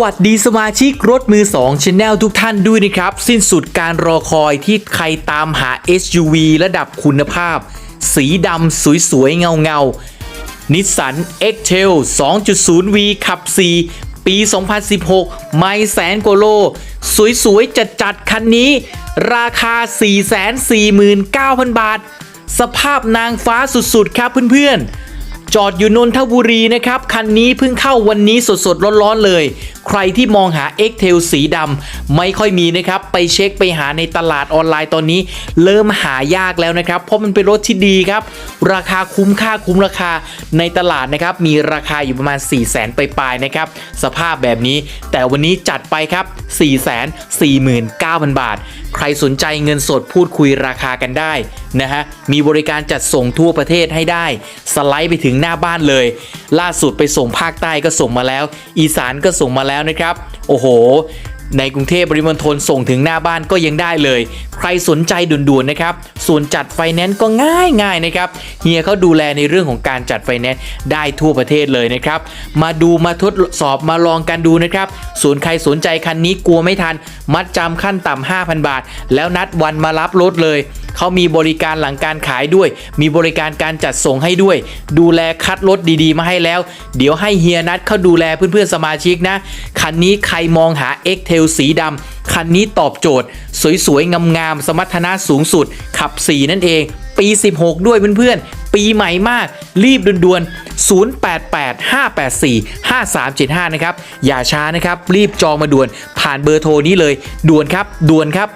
วัสดีสมาชิกรถมือ2 Channel ทุกท่านด้วยนะครับ สิ้นสุดการรอคอยที่ใครตามหา SUV ระดับคุณภาพ สีดำสวยๆ เงาๆนิสสัน X-Trail 2.0V ขับ 4 ปี 2016 ไม่แสนกว่าโล สวยๆ จัดๆ คันนี้ ราคา 449,000 บาท สภาพนางฟ้าสุดๆ ครับเพื่อนๆ จอดอยู่นนทบุรีนะครับ คันนี้เพิ่งเข้าวันนี้สดๆ ร้อนๆ เลย ใครที่มองหา x t a i l สีดำไม่ค่อยมีนะครับ ไปเช็คไปหาในตลาดออนไลน์ตอนนี้ เริ่มหายากแล้วนะครับ เพราะมันเป็นรถที่ดีครับ ราคาคุ้มค่าคุ้มราคาในตลาดนะครับ มีราคาอยู่ประมาณ 4 0 0แสนปลายๆนะครับ สภาพแบบนี้ แต่วันนี้จัดไปครับ 4 4 9 0 0 0 บาทใครสนใจเงินสดพูดคุยราคากันได้นะฮะ มีบริการจัดส่งทั่วประเทศให้ได้ สไลด์ไปถึงหน้าบ้านเลย ล่าสุดไปส่งภาคใต้ก็ส่งมาแล้ว อีสานก็ส่งมาแล้วนะครับ โอ้โห ในกรุงเทพปริมณฑลส่งถึงหน้าบ้านก็ยังได้เลย ใครสนใจด่วนๆนะครับส่วนจัดไฟแนนซ์ก็ง่ายๆนะครับเฮียเขาดูแลในเรื่องของการจัดไฟแนนซ์ได้ทั่วประเทศเลยนะครับ มาดูมาทดสอบมาลองกันดูนะครับส่วนใครสนใจคันนี้กลัวไม่ทัน มัดจำขั้นต่ำ5,000 บาท แล้วนัดวันมารับรถเลยเขามีบริการหลังการขายด้วย มีบริการการจัดส่งให้ด้วย ดูแลคัดรถดีๆ มาให้แล้ว เดี๋ยวให้เฮียนัดเขาดูแลเพื่อนๆสมาชิกนะคันนี้ใครมองหา x t a ลสีดำคันนี้ตอบโจทย์ สวยๆ งามๆ สมรรถนะสูงสุด ขับ 4 นั่นเอง ปี 16 ด้วยเพื่อนๆ ปีใหม่มาก รีบด่วนๆ0885845375 นะครับ อย่าช้านะครับ รีบจองมาด่วน ผ่านเบอร์โทรนี้เลย ด่วนครับ ด่วนครับ